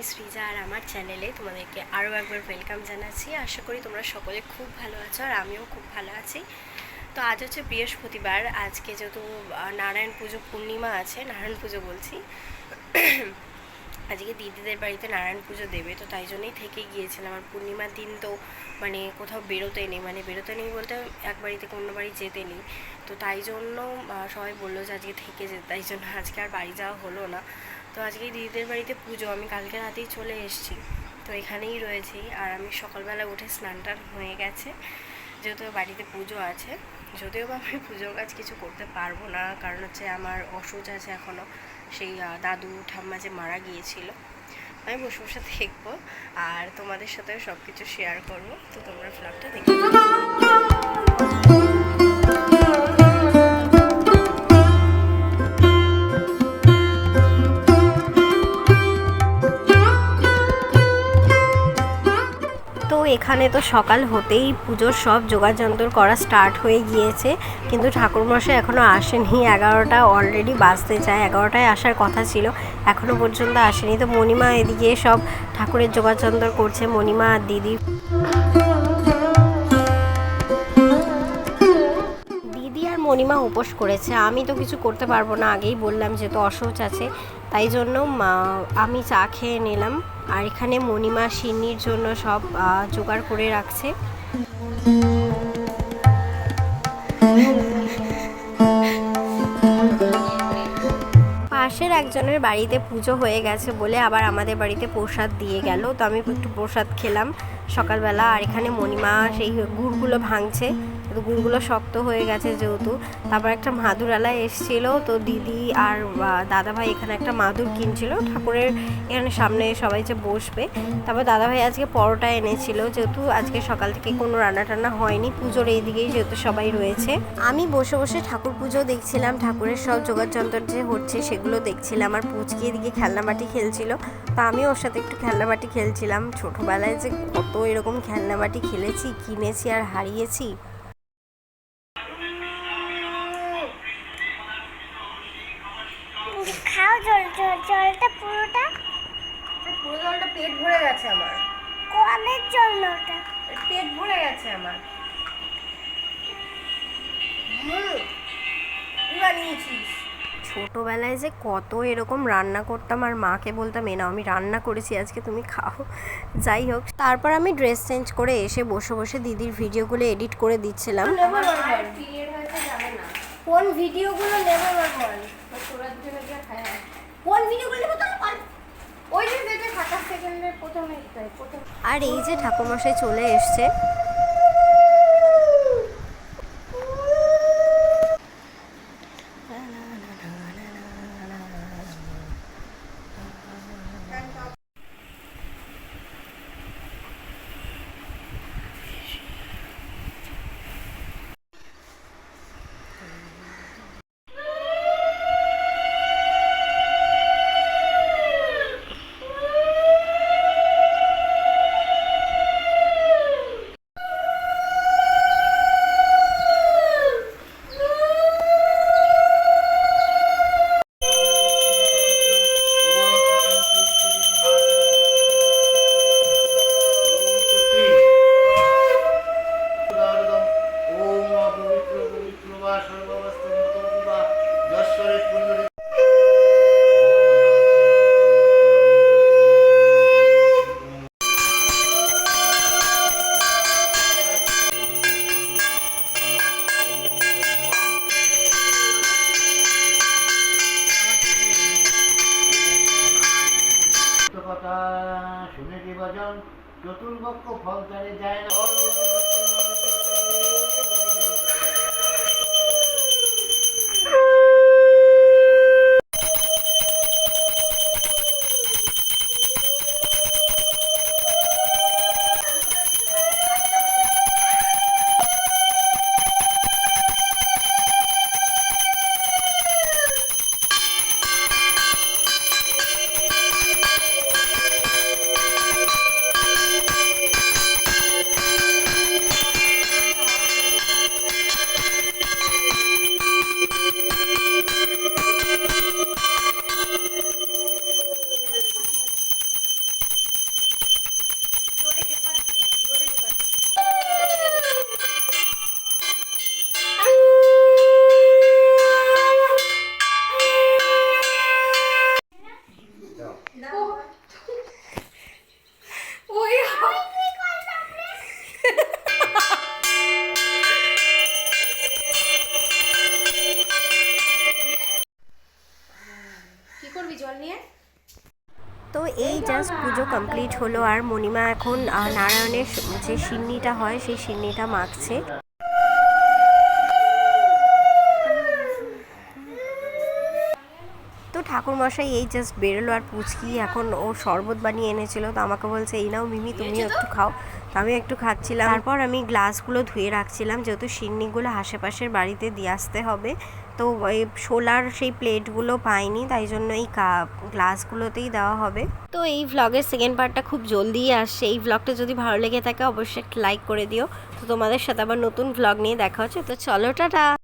আমি আর আমার চ্যানেলে তোমাদেরকে আরও একবার ওয়েলকাম জানাচ্ছি। আশা করি তোমরা সকলে খুব ভালো আছো আর আমিও খুব ভালো আছি। তো আজ হচ্ছে বৃহস্পতিবার, আজকে যেহেতু নারায়ণ পুজো, পূর্ণিমা আছে, নারায়ণ পুজো বলছি। আজকে দিদিদের বাড়িতে নারায়ণ পুজো দেবে, তো তাই জন্যই থেকে গিয়েছিলাম। আর পূর্ণিমার দিন তো মানে কোথাও বেরোতে নেই মানে বেরোতে নেই বলতে এক বাড়ি থেকে অন্য বাড়ি যেতে নেই। তো তাই জন্য সবাই বলল যে আজকে থেকে যেতে, তাই জন্য আজকে আর বাড়ি যাওয়া হলো না। তো আজকে দিদিদের বাড়িতে পুজো, আমি কালকে রাতেই চলে এসেছি। তো এখানেই রয়েছি আর আমি সকালবেলা উঠে স্নান টান হয়ে গেছে। যেহেতু বাড়িতে পুজো আছে, যদিও বা আমি পুজোর কাজ কিছু করতে পারব না, কারণ হচ্ছে আমার অসুচ আছে এখনও সেই দাদু, ঠাম্মা যে মারা গিয়েছিল, আমি বসে বসে দেখব আর তোমাদের সাথে সব কিছু শেয়ার করব। তো তোমরা ফ্লগটা দেখতে এখানে তো সকাল হতেই পুজোর সব যোগাযন্ত্র করা স্টার্ট হয়ে গিয়েছে। কিন্তু ঠাকুরমশাই এখনও আসেনি। এগারোটা অলরেডি বাজতে চায়। এগারোটায় আসার কথা ছিল। এখনও পর্যন্ত আসেনি। তো মণিমা এদিকে সব ঠাকুরের যোগাযন্ত্র করছে। মণিমা আর দিদি মণিমা উপোস করেছে। আমি তো কিছু করতে পারব না। আগেই বললাম যেহেতু অসৌচ আছে, তাই জন্য আমি চা খেয়ে নিলাম। আর এখানে মণিমা সিন্নির জন্য সব জোগাড় করে রাখছে। পাশের একজনের বাড়িতে পুজো হয়ে গেছে বলে আবার আমাদের বাড়িতে প্রসাদ দিয়ে গেল। তো আমি একটু প্রসাদ খেলাম সকালবেলা। আর এখানে মণিমা সেই গুড়গুলো ভাঙছে। গুড়গুলো শক্ত হয়ে গেছে যেহেতু। তারপর একটা মাদুরালা এসছিল, তো দিদি আর দাদাভাই এখানে একটা মাদুর কিনছিল। ঠাকুরের এখানে সামনে সবাই যে বসবে। তারপর দাদাভাই আজকে পরোটা এনেছিল, যেহেতু আজকে সকাল থেকে কোনো রান্না টান্না হয়নি, পুজোর এই দিকেই যেহেতু সবাই রয়েছে। আমি বসে বসে ঠাকুর পুজো দেখছিলাম, ঠাকুরের সব যোগাযন্ত্র যে হচ্ছে সেগুলো দেখছিলাম। আর পুচকি এদিকে খেলনাবাটি খেলছিল, তা আমি ওর সাথে একটু খেলনাবাটি খেলছিলাম। ছোটোবেলায় যে কত এরকম খেলনাবাটি খেলেছি, কিনেছি আর হারিয়েছি। জলটা পুরোটা? পুরো জলটা পেট ভরে গেছে আমার। কলের জল না ওটা পেট ভরে গেছে আমার। বানিয়েছিস? ছোটোবেলায় যে কত এরকম রান্না করতাম আর মাকে বলতাম এ নাও আমি রান্না করেছি আজকে তুমি খাও। যাই হোক তারপর আমি ড্রেস চেঞ্জ করে এসে বসে বসে দিদির ভিডিওগুলো এডিট করে দিচ্ছিলাম। কোন ভিডিওগুলো নেবে বল কোন ভিডিওগুলো নেব তাহলে বল ওই যে যেটা সাতাশ সেকেন্ডের প্রথমে প্রথম আর এই যে ঠাকুরমশাই চলে এসছে শুনে দিবজন চতুর্বক্ষ ফল যায় না। পুজো কমপ্লিট হলো আর মণিমা এখন নারায়ণের যে সিন্নিটা হয় সেই সিন্নিটা মাখছে। তো ঠাকুরমশাই এই জাস্ট বেরোলো আর পুচকি এখন ও শরবত বানিয়ে এনেছিল। তো আমাকে বলছে এই নাও মিমি তুমিও একটু খাও। তো আমি একটু খাচ্ছিলাম। তারপর আমি গ্লাসগুলো ধুয়ে রাখছিলাম, যেহেতু সিন্নিগুলো আশেপাশের বাড়িতে দিয়ে আসতে হবে। তো এই শোলার সেই প্লেটগুলো পাইনি, তাই জন্য এই কাপ গ্লাসগুলোতেই দেওয়া হবে। তো এই ভ্লগের সেকেন্ড পার্টটা খুব জলদি আসছে। এই ভ্লগটা যদি ভালো লেগে থাকে, অবশ্যই লাইক করে দিও। তো তোমাদের সাথে আবার নতুন ভ্লগ নিয়ে দেখা হচ্ছে। তো চলো, টাটা!